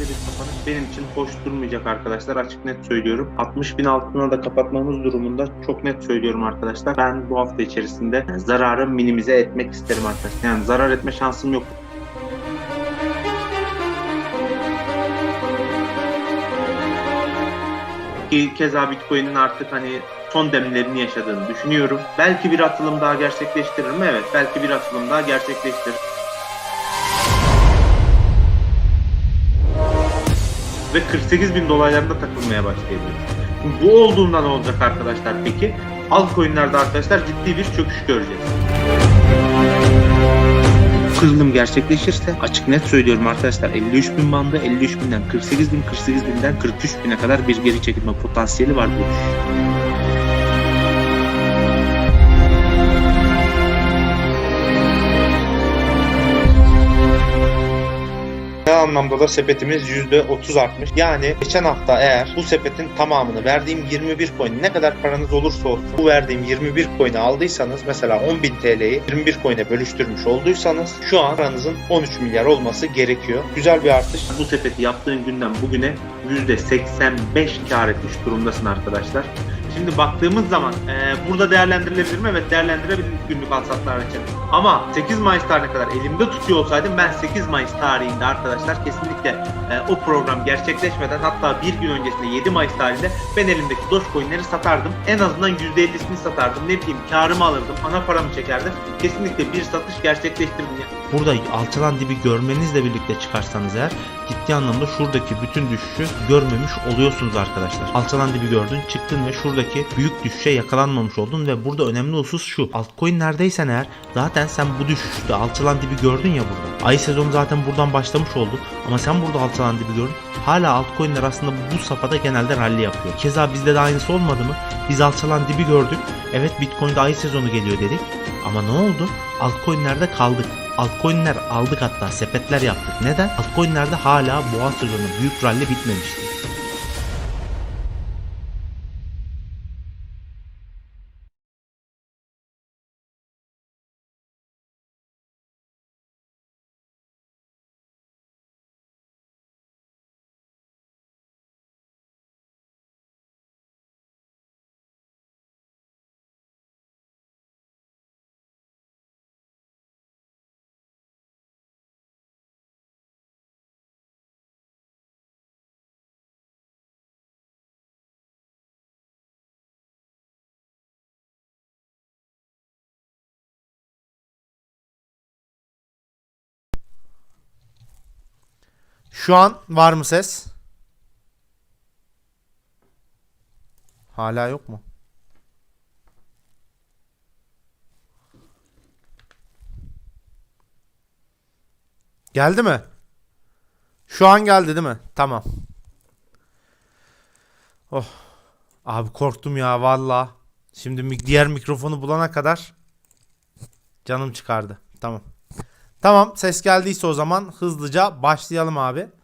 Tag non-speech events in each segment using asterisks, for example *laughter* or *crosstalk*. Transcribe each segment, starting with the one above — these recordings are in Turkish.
böyle bir kapanış benim için hoş durmayacak arkadaşlar. Açık net söylüyorum. 60 bin altına da kapatmamız durumunda çok net söylüyorum arkadaşlar. Ben bu hafta içerisinde zararı minimize etmek isterim arkadaşlar. Yani zarar etme şansım yok. Ki keza Bitcoin'in artık hani son demlerini yaşadığını düşünüyorum. Belki bir atılım daha gerçekleştirir mi? Evet. Belki bir atılım daha gerçekleştirir. Ve 48 bin dolaylarında takılmaya başlayabilir. Bu olduğunda ne olacak arkadaşlar peki? Altcoin'lerde arkadaşlar ciddi bir çöküş göreceğiz. Kırılım gerçekleşirse açık net söylüyorum arkadaşlar 53 bin bandı 53 binden 48 bin 48 binden 43 bine kadar bir geri çekilme potansiyeli var bu anlamda da sepetimiz %30 artmış. Yani geçen hafta eğer bu sepetin tamamını verdiğim 21 coin ne kadar paranız olursa olsun bu verdiğim 21 coin'i aldıysanız mesela 10.000 TL'yi 21 coin'e bölüştürmüş olduysanız şu an paranızın 13 milyar olması gerekiyor. Güzel bir artış. Bu sepeti yaptığın günden bugüne %85 kar etmiş durumdasın arkadaşlar. Şimdi baktığımız zaman e, burada değerlendirilebilir mi? Evet değerlendirebilir günlük alsatlar için. Ama 8 Mayıs tarihine kadar elimde tutuyor olsaydım ben 8 Mayıs tarihinde arkadaşlar kesinlikle e, o program gerçekleşmeden hatta bir gün öncesinde 7 Mayıs tarihinde ben elimdeki Dogecoin'leri satardım. En azından %50'sini satardım. Ne bileyim karımı alırdım. Ana paramı çekerdim. Kesinlikle bir satış gerçekleştirdim. Burada alçalan dibi görmenizle birlikte çıkarsanız eğer ciddi anlamda şuradaki bütün düşüşü görmemiş oluyorsunuz arkadaşlar. Alçalan dibi gördün çıktın ve şuradaki büyük düşüşe yakalanmamış oldun ve burada önemli husus şu. Altcoin neredeysen eğer zaten sen bu düşüşte alçalan dibi gördün ya burada. Ay sezonu zaten buradan başlamış oldu ama sen burada alçalan dibi gördün. Hala altcoin'ler aslında bu safhada genelde rally yapıyor. Keza bizde de aynısı olmadı mı? Biz alçalan dibi gördük. Evet Bitcoin'de ay sezonu geliyor dedik. Ama ne oldu? Altcoin'lerde kaldık. Altcoin'ler aldık hatta sepetler yaptık. Neden? Altcoin'lerde hala boğa sezonu büyük rally bitmemişti. Şu an var mı ses? Hala yok mu? Geldi mi? Şu an geldi değil mi? Tamam. Oh. Abi korktum ya valla. Şimdi diğer mikrofonu bulana kadar canım çıkardı. Tamam. Tamam ses geldiyse o zaman hızlıca başlayalım abi.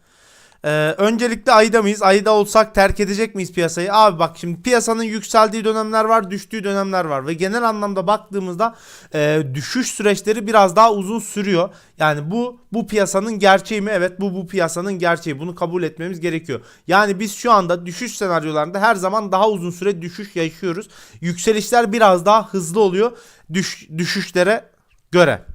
Ee, öncelikle ayda mıyız? Ayda olsak terk edecek miyiz piyasayı? Abi bak şimdi piyasanın yükseldiği dönemler var, düştüğü dönemler var ve genel anlamda baktığımızda e, düşüş süreçleri biraz daha uzun sürüyor. Yani bu bu piyasanın gerçeği mi? Evet bu bu piyasanın gerçeği. Bunu kabul etmemiz gerekiyor. Yani biz şu anda düşüş senaryolarında her zaman daha uzun süre düşüş yaşıyoruz. Yükselişler biraz daha hızlı oluyor düş, düşüşlere göre.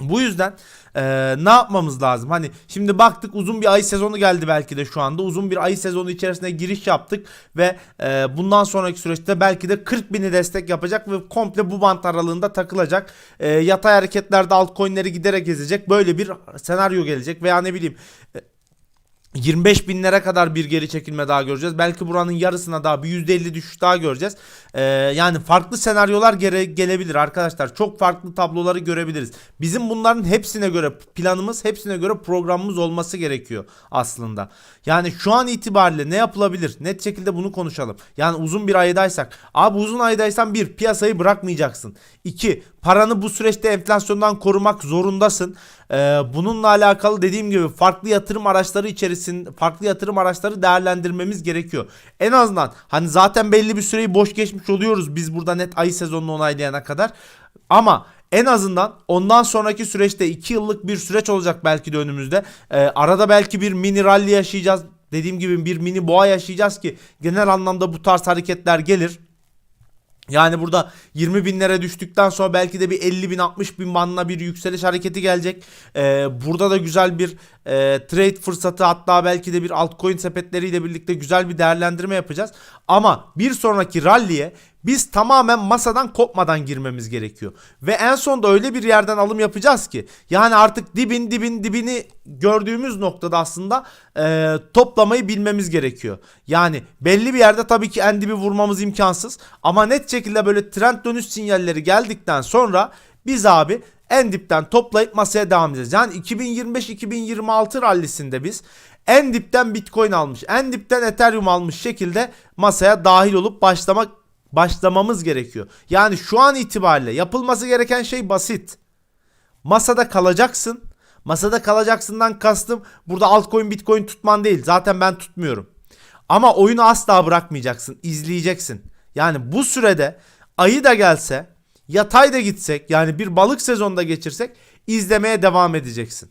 Bu yüzden eee, ne yapmamız lazım? Hani şimdi baktık uzun bir ay sezonu geldi belki de şu anda. Uzun bir ay sezonu içerisine giriş yaptık ve eee, bundan sonraki süreçte belki de 40 bini destek yapacak ve komple bu bant aralığında takılacak. Eee, yatay hareketlerde altcoin'leri giderek ezecek. Böyle bir senaryo gelecek veya ne bileyim 25 binlere kadar bir geri çekilme daha göreceğiz. Belki buranın yarısına daha bir %50 düşüş daha göreceğiz. Ee, yani farklı senaryolar gere- gelebilir arkadaşlar. Çok farklı tabloları görebiliriz. Bizim bunların hepsine göre planımız, hepsine göre programımız olması gerekiyor aslında. Yani şu an itibariyle ne yapılabilir? Net şekilde bunu konuşalım. Yani uzun bir aydaysak. Abi uzun aydaysan bir piyasayı bırakmayacaksın. İki paranı bu süreçte enflasyondan korumak zorundasın. Ee, bununla alakalı dediğim gibi farklı yatırım araçları içerisinde farklı yatırım araçları değerlendirmemiz gerekiyor. En azından hani zaten belli bir süreyi boş geçmiş oluyoruz biz burada net ay sezonunu onaylayana kadar. Ama en azından ondan sonraki süreçte 2 yıllık bir süreç olacak belki de önümüzde. Ee, arada belki bir mini rally yaşayacağız. Dediğim gibi bir mini boğa yaşayacağız ki genel anlamda bu tarz hareketler gelir. Yani burada 20 binlere düştükten sonra belki de bir 50 bin 60 bin bandına bir yükseliş hareketi gelecek. Ee, burada da güzel bir e, trade fırsatı hatta belki de bir altcoin sepetleriyle birlikte güzel bir değerlendirme yapacağız. Ama bir sonraki rally'e biz tamamen masadan kopmadan girmemiz gerekiyor. Ve en sonda öyle bir yerden alım yapacağız ki yani artık dibin dibin dibini gördüğümüz noktada aslında e, toplamayı bilmemiz gerekiyor. Yani belli bir yerde tabii ki en dibi vurmamız imkansız ama net şekilde böyle trend dönüş sinyalleri geldikten sonra biz abi en dipten toplayıp masaya devam edeceğiz. Yani 2025-2026 rallisinde biz en dipten Bitcoin almış, en dipten Ethereum almış şekilde masaya dahil olup başlamak başlamamız gerekiyor. Yani şu an itibariyle yapılması gereken şey basit. Masada kalacaksın. Masada kalacaksından kastım burada altcoin bitcoin tutman değil. Zaten ben tutmuyorum. Ama oyunu asla bırakmayacaksın. izleyeceksin. Yani bu sürede ayı da gelse yatay da gitsek yani bir balık sezonda geçirsek izlemeye devam edeceksin.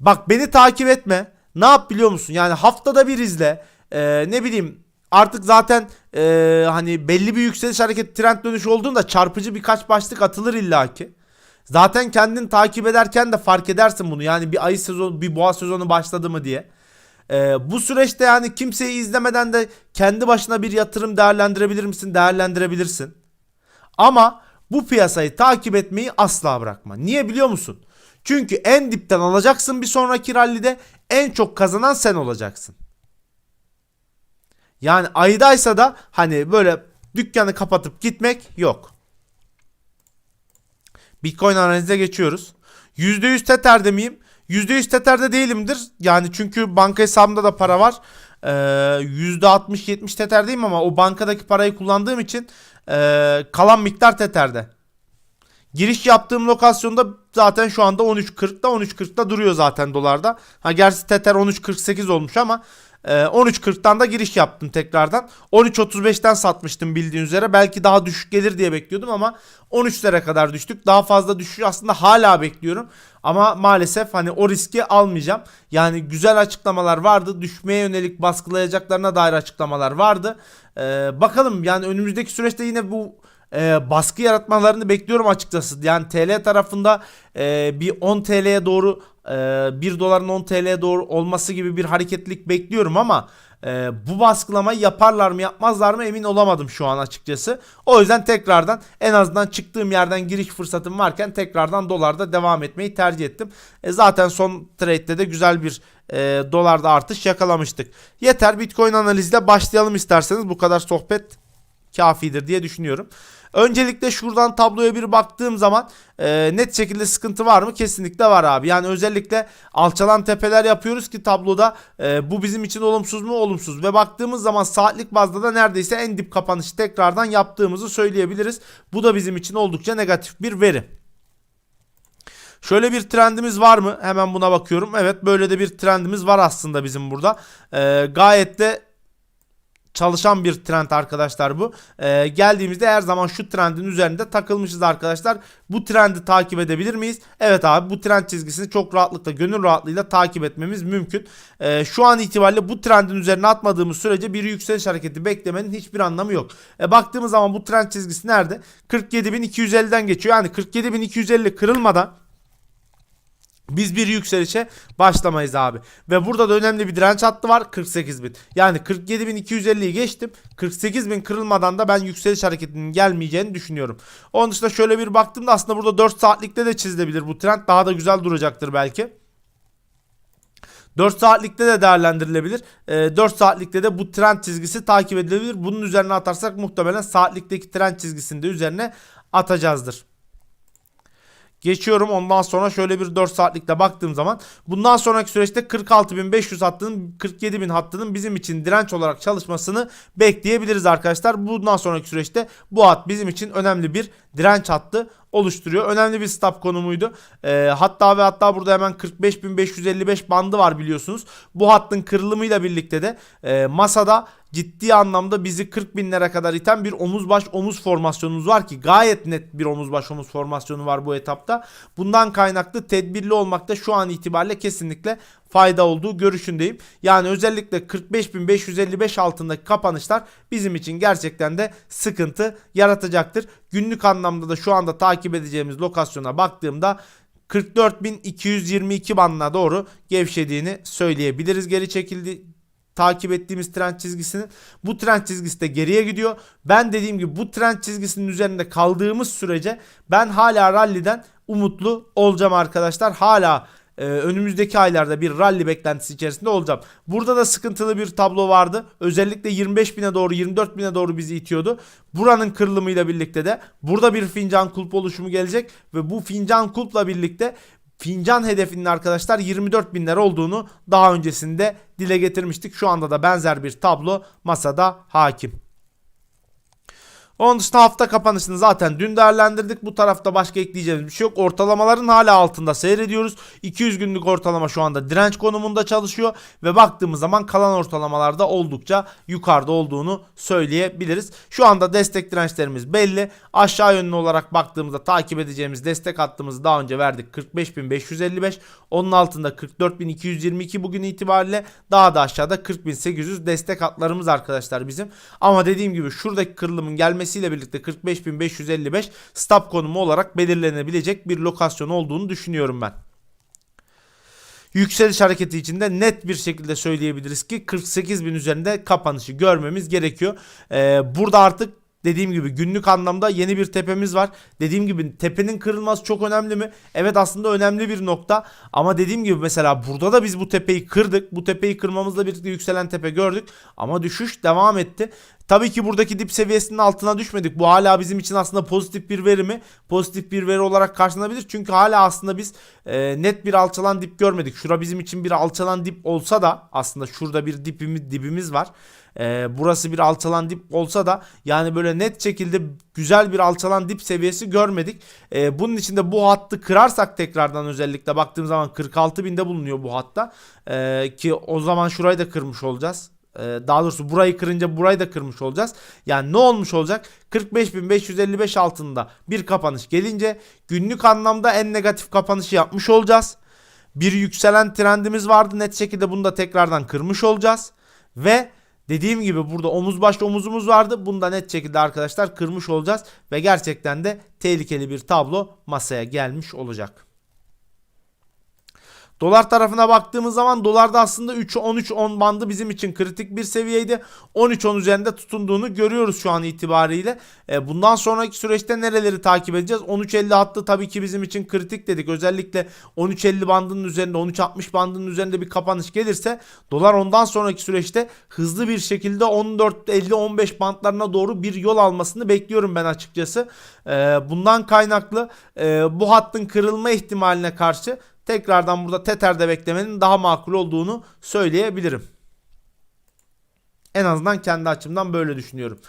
Bak beni takip etme. Ne yap biliyor musun? Yani haftada bir izle. Ee, ne bileyim artık zaten ee, hani belli bir yükseliş hareket trend dönüş olduğunda çarpıcı birkaç başlık atılır illaki. Zaten kendin takip ederken de fark edersin bunu. Yani bir ayı sezonu, bir boğa sezonu başladı mı diye. Ee, bu süreçte yani kimseyi izlemeden de kendi başına bir yatırım değerlendirebilir misin? Değerlendirebilirsin. Ama bu piyasayı takip etmeyi asla bırakma. Niye biliyor musun? Çünkü en dipten alacaksın bir sonraki rallide en çok kazanan sen olacaksın. Yani aydaysa da hani böyle dükkanı kapatıp gitmek yok. Bitcoin analize geçiyoruz. %100 Tether'de miyim? %100 Tether'de değilimdir. Yani çünkü banka hesabımda da para var. Ee, %60-70 Tether'deyim ama o bankadaki parayı kullandığım için ee, kalan miktar Tether'de. Giriş yaptığım lokasyonda zaten şu anda 13.40'da 13.40'da duruyor zaten dolarda. Ha gerçi Tether 13.48 olmuş ama e, 13.40'tan da giriş yaptım tekrardan. 13.35'ten satmıştım bildiğin üzere. Belki daha düşük gelir diye bekliyordum ama 13'lere kadar düştük. Daha fazla düşüş aslında hala bekliyorum. Ama maalesef hani o riski almayacağım. Yani güzel açıklamalar vardı. Düşmeye yönelik baskılayacaklarına dair açıklamalar vardı. Ee, bakalım yani önümüzdeki süreçte yine bu e, baskı yaratmalarını bekliyorum açıkçası. Yani TL tarafında e, bir 10 TL'ye doğru e, 1 doların 10 TL'ye doğru olması gibi bir hareketlilik bekliyorum ama e, bu baskılamayı yaparlar mı yapmazlar mı emin olamadım şu an açıkçası. O yüzden tekrardan en azından çıktığım yerden giriş fırsatım varken tekrardan dolarda devam etmeyi tercih ettim. E, zaten son trade'de de güzel bir e, dolarda artış yakalamıştık. Yeter Bitcoin analizle başlayalım isterseniz bu kadar sohbet kafidir diye düşünüyorum. Öncelikle şuradan tabloya bir baktığım zaman e, net şekilde sıkıntı var mı? Kesinlikle var abi. Yani özellikle alçalan tepeler yapıyoruz ki tabloda e, bu bizim için olumsuz mu? Olumsuz. Ve baktığımız zaman saatlik bazda da neredeyse en dip kapanışı tekrardan yaptığımızı söyleyebiliriz. Bu da bizim için oldukça negatif bir veri. Şöyle bir trendimiz var mı? Hemen buna bakıyorum. Evet böyle de bir trendimiz var aslında bizim burada. E, gayet de çalışan bir trend arkadaşlar bu. Ee, geldiğimizde her zaman şu trendin üzerinde takılmışız arkadaşlar. Bu trendi takip edebilir miyiz? Evet abi bu trend çizgisini çok rahatlıkla gönül rahatlığıyla takip etmemiz mümkün. Ee, şu an itibariyle bu trendin üzerine atmadığımız sürece bir yükseliş hareketi beklemenin hiçbir anlamı yok. E, baktığımız zaman bu trend çizgisi nerede? 47.250'den geçiyor. Yani 47.250 kırılmadan biz bir yükselişe başlamayız abi. Ve burada da önemli bir direnç hattı var 48.000. Yani 47.250'yi geçtim. 48.000 kırılmadan da ben yükseliş hareketinin gelmeyeceğini düşünüyorum. Onun dışında şöyle bir baktığımda aslında burada 4 saatlikte de çizilebilir bu trend. Daha da güzel duracaktır belki. 4 saatlikte de değerlendirilebilir. E, 4 saatlikte de bu trend çizgisi takip edilebilir. Bunun üzerine atarsak muhtemelen saatlikteki trend çizgisini de üzerine atacağızdır. Geçiyorum ondan sonra şöyle bir 4 saatlikte baktığım zaman bundan sonraki süreçte 46.500 hattının 47.000 hattının bizim için direnç olarak çalışmasını bekleyebiliriz arkadaşlar. Bundan sonraki süreçte bu hat bizim için önemli bir direnç hattı oluşturuyor. Önemli bir stop konumuydu. Ee, hatta ve hatta burada hemen 45.555 bandı var biliyorsunuz. Bu hattın kırılımıyla birlikte de e, masada ciddi anlamda bizi 40 binlere kadar iten bir omuz baş omuz formasyonumuz var ki gayet net bir omuz baş omuz formasyonu var bu etapta. Bundan kaynaklı tedbirli olmakta şu an itibariyle kesinlikle fayda olduğu görüşündeyim. Yani özellikle 45.555 altındaki kapanışlar bizim için gerçekten de sıkıntı yaratacaktır. Günlük anlamda da şu anda takip edeceğimiz lokasyona baktığımda 44.222 bandına doğru gevşediğini söyleyebiliriz geri çekildi takip ettiğimiz trend çizgisinin bu trend çizgisi de geriye gidiyor. Ben dediğim gibi bu trend çizgisinin üzerinde kaldığımız sürece ben hala ralliden umutlu olacağım arkadaşlar. Hala e, önümüzdeki aylarda bir rally beklentisi içerisinde olacağım. Burada da sıkıntılı bir tablo vardı. Özellikle 25 bine doğru 24 bine doğru bizi itiyordu. Buranın kırılımıyla birlikte de burada bir fincan kulp oluşumu gelecek ve bu fincan kulpla birlikte fincan hedefinin arkadaşlar 24 binler olduğunu daha öncesinde dile getirmiştik. Şu anda da benzer bir tablo masada hakim. Onun dışında hafta kapanışını zaten dün değerlendirdik. Bu tarafta başka ekleyeceğimiz bir şey yok. Ortalamaların hala altında seyrediyoruz. 200 günlük ortalama şu anda direnç konumunda çalışıyor. Ve baktığımız zaman kalan ortalamalarda oldukça yukarıda olduğunu söyleyebiliriz. Şu anda destek dirençlerimiz belli. Aşağı yönlü olarak baktığımızda takip edeceğimiz destek hattımızı daha önce verdik. 45.555. Onun altında 44.222 bugün itibariyle. Daha da aşağıda 40.800 destek hatlarımız arkadaşlar bizim. Ama dediğim gibi şuradaki kırılımın gelmesiyle birlikte 45.555 stop konumu olarak belirlenebilecek bir lokasyon olduğunu düşünüyorum ben. Yükseliş hareketi içinde net bir şekilde söyleyebiliriz ki 48 bin üzerinde kapanışı görmemiz gerekiyor. Ee, burada artık dediğim gibi günlük anlamda yeni bir tepemiz var. Dediğim gibi tepenin kırılması çok önemli mi? Evet aslında önemli bir nokta. Ama dediğim gibi mesela burada da biz bu tepeyi kırdık. Bu tepeyi kırmamızla birlikte yükselen tepe gördük. Ama düşüş devam etti. Tabii ki buradaki dip seviyesinin altına düşmedik. Bu hala bizim için aslında pozitif bir veri mi? Pozitif bir veri olarak karşılanabilir. Çünkü hala aslında biz e, net bir alçalan dip görmedik. Şura bizim için bir alçalan dip olsa da aslında şurada bir dipimiz, dibimiz var. E, burası bir alçalan dip olsa da yani böyle net şekilde güzel bir alçalan dip seviyesi görmedik. E, bunun için de bu hattı kırarsak tekrardan özellikle baktığım zaman 46 binde bulunuyor bu hatta. E, ki o zaman şurayı da kırmış olacağız. Daha doğrusu burayı kırınca burayı da kırmış olacağız. Yani ne olmuş olacak? 45.555 altında bir kapanış gelince günlük anlamda en negatif kapanışı yapmış olacağız. Bir yükselen trendimiz vardı. Net şekilde bunu da tekrardan kırmış olacağız. Ve dediğim gibi burada omuz başta omuzumuz vardı. Bunu da net şekilde arkadaşlar kırmış olacağız. Ve gerçekten de tehlikeli bir tablo masaya gelmiş olacak. Dolar tarafına baktığımız zaman dolarda aslında 3-13-10 bandı bizim için kritik bir seviyeydi. 13-10 üzerinde tutunduğunu görüyoruz şu an itibariyle. E, bundan sonraki süreçte nereleri takip edeceğiz? 13.50 hattı tabii ki bizim için kritik dedik. Özellikle 13.50 bandının üzerinde 13.60 bandının üzerinde bir kapanış gelirse dolar ondan sonraki süreçte hızlı bir şekilde 14.50-15 bantlarına doğru bir yol almasını bekliyorum ben açıkçası. E, bundan kaynaklı e, bu hattın kırılma ihtimaline karşı tekrardan burada Tether'de beklemenin daha makul olduğunu söyleyebilirim. En azından kendi açımdan böyle düşünüyorum.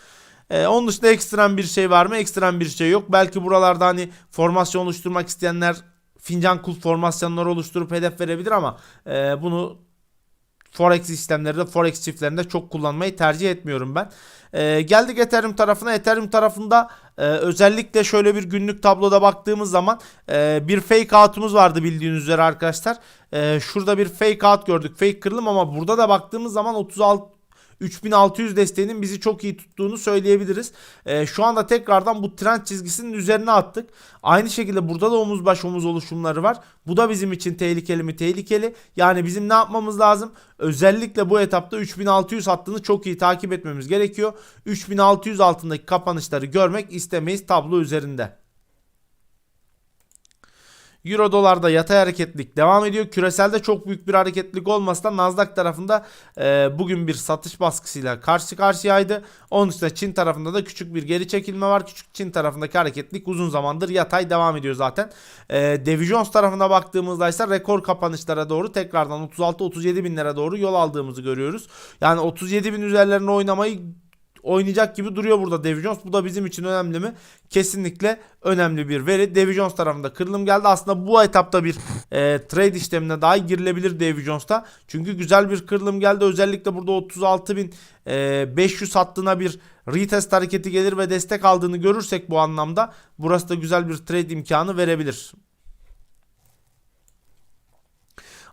Ee, onun dışında ekstrem bir şey var mı? Ekstrem bir şey yok. Belki buralarda hani formasyon oluşturmak isteyenler fincan kulp formasyonları oluşturup hedef verebilir ama e, bunu Forex sistemlerinde, Forex çiftlerinde çok kullanmayı tercih etmiyorum ben. Ee, geldik Ethereum tarafına. Ethereum tarafında e, özellikle şöyle bir günlük tabloda baktığımız zaman e, bir fake out'umuz vardı bildiğiniz üzere arkadaşlar. E, şurada bir fake out gördük. Fake kırılım ama burada da baktığımız zaman 36 3600 desteğinin bizi çok iyi tuttuğunu söyleyebiliriz. Ee, şu anda tekrardan bu trend çizgisinin üzerine attık. Aynı şekilde burada da omuz baş omuz oluşumları var. Bu da bizim için tehlikeli mi? Tehlikeli. Yani bizim ne yapmamız lazım? Özellikle bu etapta 3600 hattını çok iyi takip etmemiz gerekiyor. 3600 altındaki kapanışları görmek istemeyiz tablo üzerinde. Euro dolarda yatay hareketlilik devam ediyor. Küreselde çok büyük bir hareketlilik olmasa da Nasdaq tarafında e, bugün bir satış baskısıyla karşı karşıyaydı. Onun dışında Çin tarafında da küçük bir geri çekilme var. Küçük Çin tarafındaki hareketlilik uzun zamandır yatay devam ediyor zaten. E, Dow tarafına baktığımızda ise rekor kapanışlara doğru tekrardan 36-37 binlere doğru yol aldığımızı görüyoruz. Yani 37 bin üzerlerine oynamayı oynayacak gibi duruyor burada Davy Jones. Bu da bizim için önemli mi? Kesinlikle önemli bir veri. Davy Jones tarafında kırılım geldi. Aslında bu etapta bir e, trade işlemine dahi girilebilir Davy Jones'ta. Çünkü güzel bir kırılım geldi. Özellikle burada 36.500 hattına bir retest hareketi gelir ve destek aldığını görürsek bu anlamda burası da güzel bir trade imkanı verebilir.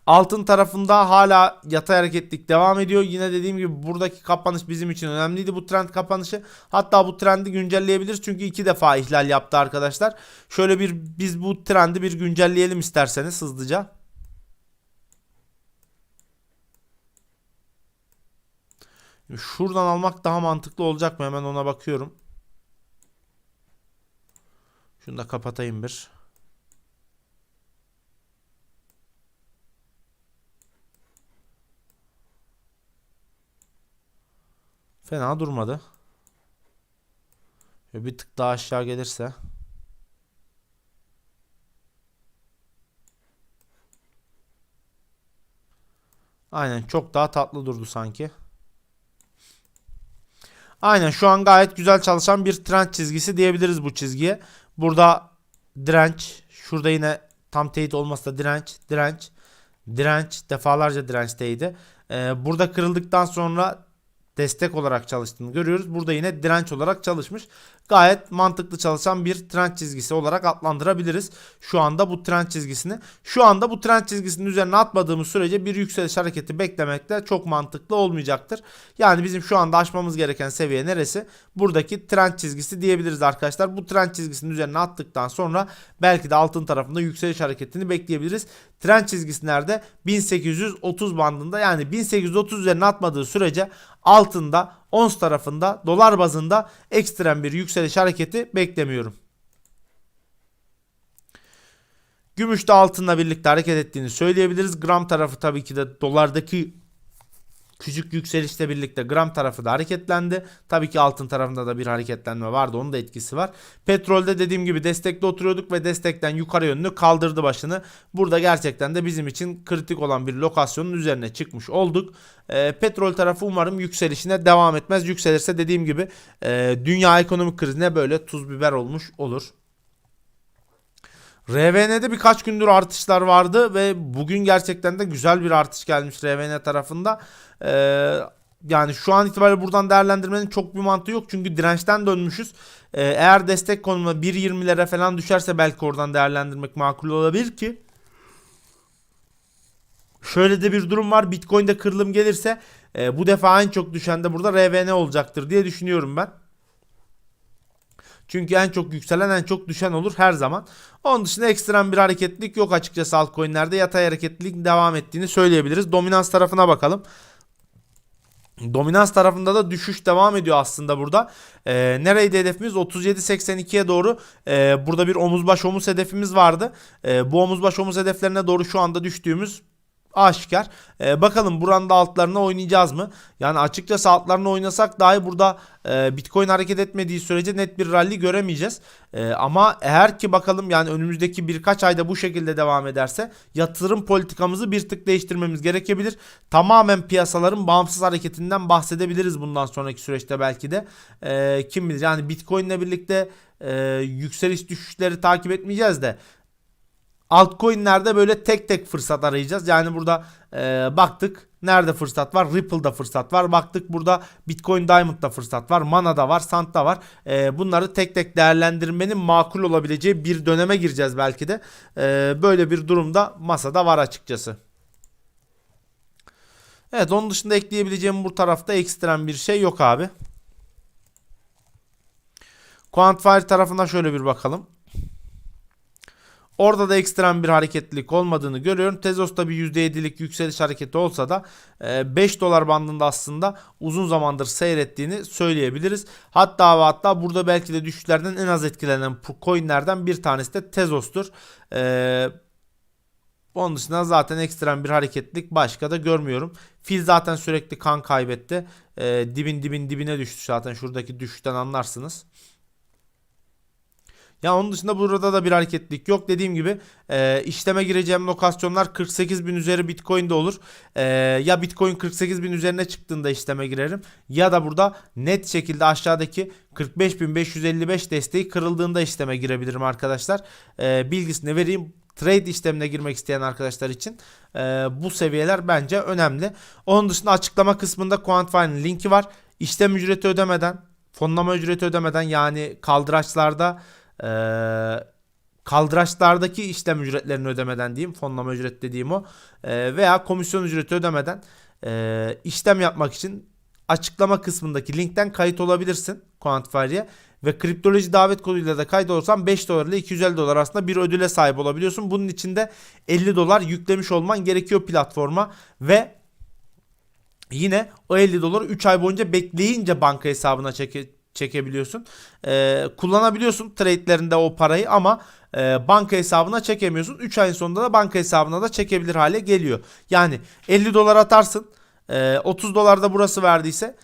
Altın tarafında hala yatay hareketlik devam ediyor. Yine dediğim gibi buradaki kapanış bizim için önemliydi bu trend kapanışı. Hatta bu trendi güncelleyebiliriz çünkü iki defa ihlal yaptı arkadaşlar. Şöyle bir biz bu trendi bir güncelleyelim isterseniz hızlıca. Şuradan almak daha mantıklı olacak mı? Hemen ona bakıyorum. Şunu da kapatayım bir. Fena durmadı. Bir tık daha aşağı gelirse. Aynen çok daha tatlı durdu sanki. Aynen şu an gayet güzel çalışan bir trend çizgisi diyebiliriz bu çizgiye. Burada direnç, şurada yine tam teyit olmasa da direnç, direnç, direnç defalarca dirençteydi. Ee, burada kırıldıktan sonra destek olarak çalıştığını görüyoruz. Burada yine direnç olarak çalışmış. Gayet mantıklı çalışan bir trend çizgisi olarak adlandırabiliriz. Şu anda bu trend çizgisini. Şu anda bu trend çizgisinin üzerine atmadığımız sürece bir yükseliş hareketi beklemek de çok mantıklı olmayacaktır. Yani bizim şu anda aşmamız gereken seviye neresi? Buradaki trend çizgisi diyebiliriz arkadaşlar. Bu trend çizgisinin üzerine attıktan sonra belki de altın tarafında yükseliş hareketini bekleyebiliriz. Trend çizgisi nerede? 1830 bandında yani 1830 üzerine atmadığı sürece altında ons tarafında dolar bazında ekstrem bir yükseliş hareketi beklemiyorum. Gümüş de altınla birlikte hareket ettiğini söyleyebiliriz. Gram tarafı tabii ki de dolardaki küçük yükselişle birlikte gram tarafı da hareketlendi. Tabii ki altın tarafında da bir hareketlenme vardı. Onun da etkisi var. Petrolde dediğim gibi destekte oturuyorduk ve destekten yukarı yönlü kaldırdı başını. Burada gerçekten de bizim için kritik olan bir lokasyonun üzerine çıkmış olduk. E, petrol tarafı umarım yükselişine devam etmez. Yükselirse dediğim gibi e, dünya ekonomik krizine böyle tuz biber olmuş olur. RVN'de birkaç gündür artışlar vardı ve bugün gerçekten de güzel bir artış gelmiş RVN tarafında. Ee, yani şu an itibariyle buradan değerlendirmenin çok bir mantığı yok. Çünkü dirençten dönmüşüz. Ee, eğer destek konumuna 1.20'lere falan düşerse belki oradan değerlendirmek makul olabilir ki. Şöyle de bir durum var. Bitcoin'de kırılım gelirse e, bu defa en çok düşen de burada RVN olacaktır diye düşünüyorum ben. Çünkü en çok yükselen en çok düşen olur her zaman. Onun dışında ekstrem bir hareketlilik yok açıkçası altcoin'lerde. Yatay hareketlilik devam ettiğini söyleyebiliriz. Dominans tarafına bakalım. Dominans tarafında da düşüş devam ediyor aslında burada. Ee, nereydi hedefimiz? 37.82'ye doğru e, burada bir omuz baş omuz hedefimiz vardı. E, bu omuz baş omuz hedeflerine doğru şu anda düştüğümüz aşikar. Ee, bakalım buranda altlarına oynayacağız mı? Yani açıkçası altlarına oynasak dahi burada e, Bitcoin hareket etmediği sürece net bir rally göremeyeceğiz. E, ama eğer ki bakalım yani önümüzdeki birkaç ayda bu şekilde devam ederse yatırım politikamızı bir tık değiştirmemiz gerekebilir. Tamamen piyasaların bağımsız hareketinden bahsedebiliriz bundan sonraki süreçte belki de. E, kim bilir yani Bitcoin ile birlikte e, yükseliş düşüşleri takip etmeyeceğiz de altcoin'lerde böyle tek tek fırsat arayacağız. Yani burada e, baktık nerede fırsat var? Ripple'da fırsat var. Baktık burada Bitcoin Diamond'da fırsat var. Mana'da var, Sant'ta var. E, bunları tek tek değerlendirmenin makul olabileceği bir döneme gireceğiz belki de. E, böyle bir durumda masada var açıkçası. Evet onun dışında ekleyebileceğim bu tarafta ekstrem bir şey yok abi. Quantifier tarafına şöyle bir bakalım. Orada da ekstrem bir hareketlilik olmadığını görüyorum. Tezos'ta bir %7'lik yükseliş hareketi olsa da 5 e, dolar bandında aslında uzun zamandır seyrettiğini söyleyebiliriz. Hatta ve hatta burada belki de düşüşlerden en az etkilenen coinlerden bir tanesi de Tezos'tur. Ee, onun dışında zaten ekstrem bir hareketlilik başka da görmüyorum. Fil zaten sürekli kan kaybetti. Ee, dibin dibin dibine düştü zaten şuradaki düşüşten anlarsınız. Ya onun dışında burada da bir hareketlilik yok. Dediğim gibi e, işleme gireceğim lokasyonlar 48 bin üzeri Bitcoin de olur. E, ya Bitcoin 48 bin üzerine çıktığında işleme girerim. Ya da burada net şekilde aşağıdaki 45.555 desteği kırıldığında işleme girebilirim arkadaşlar. E, bilgisini vereyim. Trade işlemine girmek isteyen arkadaşlar için e, bu seviyeler bence önemli. Onun dışında açıklama kısmında Quantify'ın linki var. İşlem ücreti ödemeden, fonlama ücreti ödemeden yani kaldıraçlarda e, kaldıraçlardaki işlem ücretlerini ödemeden diyeyim fonlama ücret dediğim o. E, veya komisyon ücreti ödemeden e, işlem yapmak için açıklama kısmındaki linkten kayıt olabilirsin Quantify'ye ve kriptoloji davet koduyla da kayıt olursan 5 dolar ile 250 dolar arasında bir ödüle sahip olabiliyorsun. Bunun için de 50 dolar yüklemiş olman gerekiyor platforma. Ve yine o 50 doları 3 ay boyunca bekleyince banka hesabına çeke, çekebiliyorsun. Ee, kullanabiliyorsun trade'lerinde o parayı ama e, banka hesabına çekemiyorsun. 3 ayın sonunda da banka hesabına da çekebilir hale geliyor. Yani 50 dolar atarsın. e, 30 dolar da burası verdiyse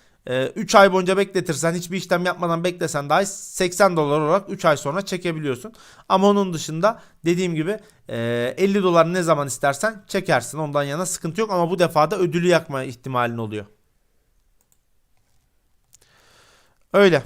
3 ay boyunca bekletirsen hiçbir işlem yapmadan beklesen dahi 80 dolar olarak 3 ay sonra çekebiliyorsun. Ama onun dışında dediğim gibi e, 50 dolar ne zaman istersen çekersin. Ondan yana sıkıntı yok ama bu defa da ödülü yakma ihtimalin oluyor. Öyle.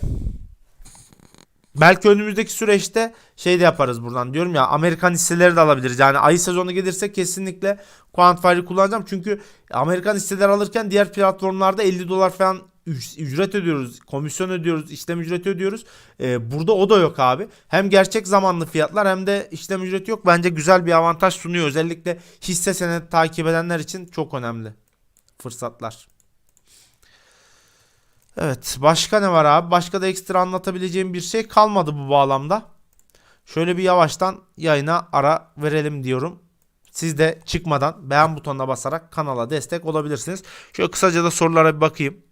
Belki önümüzdeki süreçte şey de yaparız buradan diyorum ya Amerikan hisseleri de alabiliriz. Yani ayı sezonu gelirse kesinlikle Quantify'ı kullanacağım. Çünkü Amerikan hisseler alırken diğer platformlarda 50 dolar falan üc- ücret ödüyoruz. Komisyon ödüyoruz. işlem ücreti ödüyoruz. Ee, burada o da yok abi. Hem gerçek zamanlı fiyatlar hem de işlem ücreti yok. Bence güzel bir avantaj sunuyor. Özellikle hisse senedi takip edenler için çok önemli fırsatlar. Evet başka ne var abi? Başka da ekstra anlatabileceğim bir şey kalmadı bu bağlamda. Şöyle bir yavaştan yayına ara verelim diyorum. Siz de çıkmadan beğen butonuna basarak kanala destek olabilirsiniz. Şöyle kısaca da sorulara bir bakayım.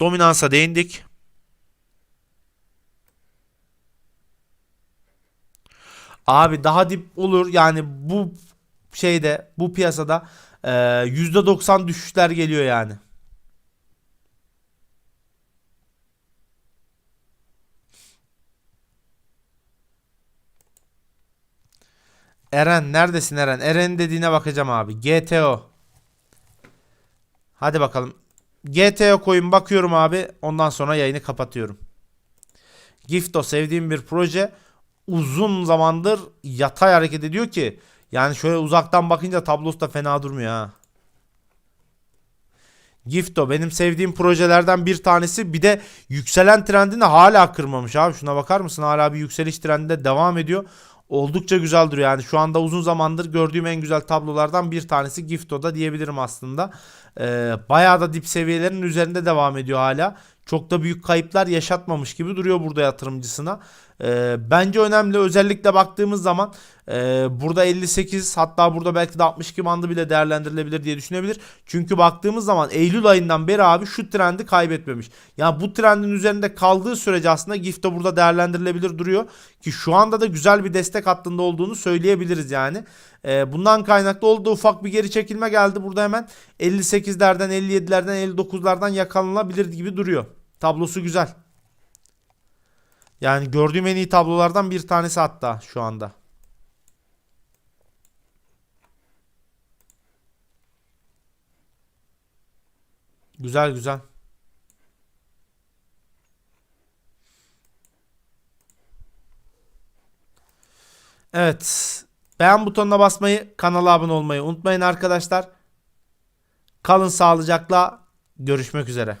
Dominansa değindik. Abi daha dip olur yani bu şeyde bu piyasada e, %90 düşüşler geliyor yani. Eren neredesin Eren? Eren dediğine bakacağım abi. GTO. Hadi bakalım. GTO koyun bakıyorum abi. Ondan sonra yayını kapatıyorum. Gifto sevdiğim bir proje. Uzun zamandır yatay hareket ediyor ki. Yani şöyle uzaktan bakınca tablosu da fena durmuyor ha. Gifto benim sevdiğim projelerden bir tanesi. Bir de yükselen trendini hala kırmamış abi. Şuna bakar mısın? Hala bir yükseliş trendinde devam ediyor. Oldukça güzel duruyor. Yani şu anda uzun zamandır gördüğüm en güzel tablolardan bir tanesi Gifto'da diyebilirim aslında. Ee, bayağı da dip seviyelerin üzerinde devam ediyor hala. Çok da büyük kayıplar yaşatmamış gibi duruyor burada yatırımcısına. Ee, bence önemli özellikle baktığımız zaman e, burada 58 hatta burada belki de 62 bandı bile değerlendirilebilir diye düşünebilir. Çünkü baktığımız zaman Eylül ayından beri abi şu trendi kaybetmemiş. Yani bu trendin üzerinde kaldığı sürece aslında Gifto burada değerlendirilebilir duruyor. Ki şu anda da güzel bir destek hattında olduğunu söyleyebiliriz yani. Ee, bundan kaynaklı oldu ufak bir geri çekilme geldi. Burada hemen 58'lerden 57'lerden 59'lardan yakalanabilir gibi duruyor. Tablosu güzel. Yani gördüğüm en iyi tablolardan bir tanesi hatta şu anda. Güzel güzel. Evet. Beğen butonuna basmayı, kanala abone olmayı unutmayın arkadaşlar. Kalın sağlıcakla. Görüşmek üzere.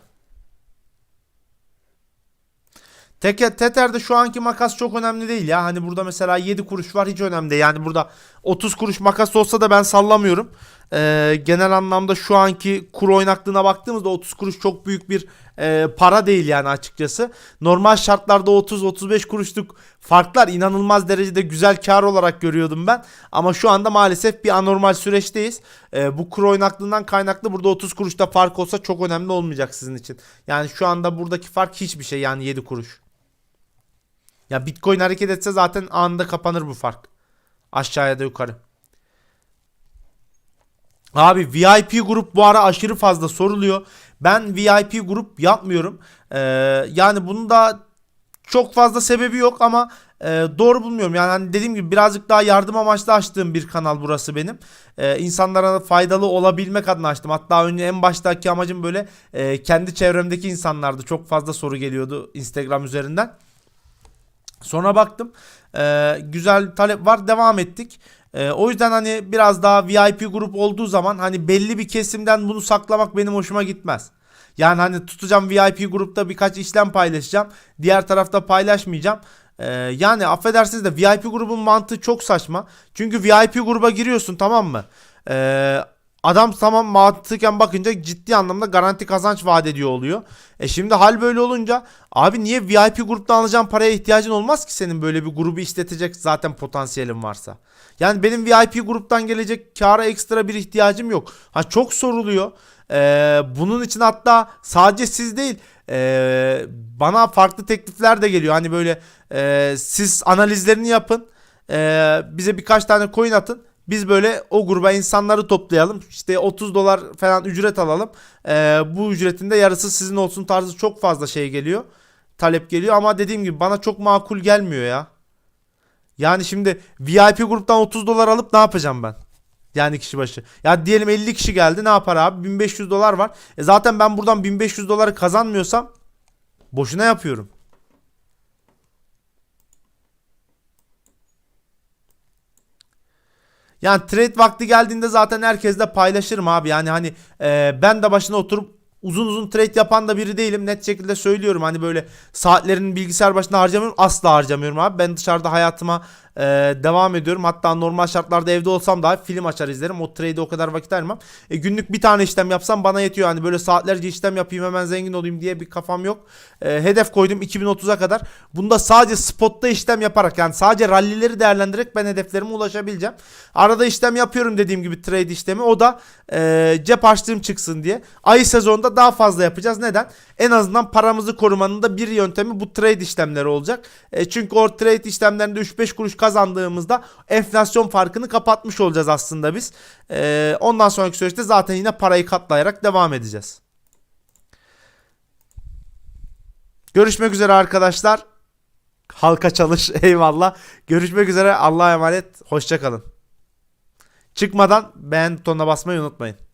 Teke, Tether'de şu anki makas çok önemli değil ya. Hani burada mesela 7 kuruş var hiç önemli değil. Yani burada 30 kuruş makas olsa da ben sallamıyorum. Ee, genel anlamda şu anki kur oynaklığına baktığımızda 30 kuruş çok büyük bir e, para değil yani açıkçası. Normal şartlarda 30-35 kuruşluk farklar inanılmaz derecede güzel kar olarak görüyordum ben. Ama şu anda maalesef bir anormal süreçteyiz. Ee, bu kur oynaklığından kaynaklı burada 30 kuruşta fark olsa çok önemli olmayacak sizin için. Yani şu anda buradaki fark hiçbir şey yani 7 kuruş. Ya Bitcoin hareket etse zaten anında kapanır bu fark. Aşağıya da yukarı. Abi VIP grup bu ara aşırı fazla soruluyor. Ben VIP grup yapmıyorum. Ee, yani bunun da çok fazla sebebi yok ama e, doğru bulmuyorum. Yani hani dediğim gibi birazcık daha yardım amaçlı açtığım bir kanal burası benim. Ee, insanlara faydalı olabilmek adına açtım. Hatta önce en baştaki amacım böyle e, kendi çevremdeki insanlardı. Çok fazla soru geliyordu Instagram üzerinden. Sonra baktım e, güzel talep var devam ettik. E, o yüzden hani biraz daha VIP grup olduğu zaman hani belli bir kesimden bunu saklamak benim hoşuma gitmez. Yani hani tutacağım VIP grupta birkaç işlem paylaşacağım. Diğer tarafta paylaşmayacağım. E, yani affedersiniz de VIP grubun mantığı çok saçma. Çünkü VIP gruba giriyorsun tamam mı? E, adam tamam mantıken bakınca ciddi anlamda garanti kazanç vaat ediyor oluyor. E şimdi hal böyle olunca abi niye VIP gruptan alacağın paraya ihtiyacın olmaz ki senin böyle bir grubu işletecek zaten potansiyelin varsa. Yani benim VIP gruptan gelecek kara ekstra bir ihtiyacım yok. Ha çok soruluyor. Ee, bunun için hatta sadece siz değil ee, bana farklı teklifler de geliyor. Hani böyle ee, siz analizlerini yapın. ee, bize birkaç tane coin atın. Biz böyle o gruba insanları toplayalım. İşte 30 dolar falan ücret alalım. Ee, bu ücretin de yarısı sizin olsun tarzı çok fazla şey geliyor. Talep geliyor ama dediğim gibi bana çok makul gelmiyor ya. Yani şimdi VIP gruptan 30 dolar alıp ne yapacağım ben? Yani kişi başı. Ya diyelim 50 kişi geldi ne yapar abi? 1500 dolar var. E zaten ben buradan 1500 doları kazanmıyorsam boşuna yapıyorum. Yani trade vakti geldiğinde zaten herkesle paylaşırım abi. Yani hani e, ben de başına oturup uzun uzun trade yapan da biri değilim. Net şekilde söylüyorum. Hani böyle saatlerin bilgisayar başında harcamıyorum. Asla harcamıyorum abi. Ben dışarıda hayatıma e, devam ediyorum. Hatta normal şartlarda evde olsam daha film açar izlerim. O trade'e o kadar vakit ayırmam. E, günlük bir tane işlem yapsam bana yetiyor. Hani böyle saatlerce işlem yapayım hemen zengin olayım diye bir kafam yok. E, hedef koydum 2030'a kadar. Bunda sadece spotta işlem yaparak yani sadece rallileri değerlendirerek ben hedeflerime ulaşabileceğim. Arada işlem yapıyorum dediğim gibi trade işlemi. O da e, cep açtığım çıksın diye. Ay sezonda daha fazla yapacağız. Neden? En azından paramızı korumanın da bir yöntemi bu trade işlemleri olacak. E, çünkü o trade işlemlerinde 3-5 kuruş kazandığımızda enflasyon farkını kapatmış olacağız aslında biz. E, ondan sonraki süreçte zaten yine parayı katlayarak devam edeceğiz. Görüşmek üzere arkadaşlar. Halka çalış *laughs* eyvallah. Görüşmek üzere Allah'a emanet. Hoşçakalın. Çıkmadan beğen butonuna basmayı unutmayın.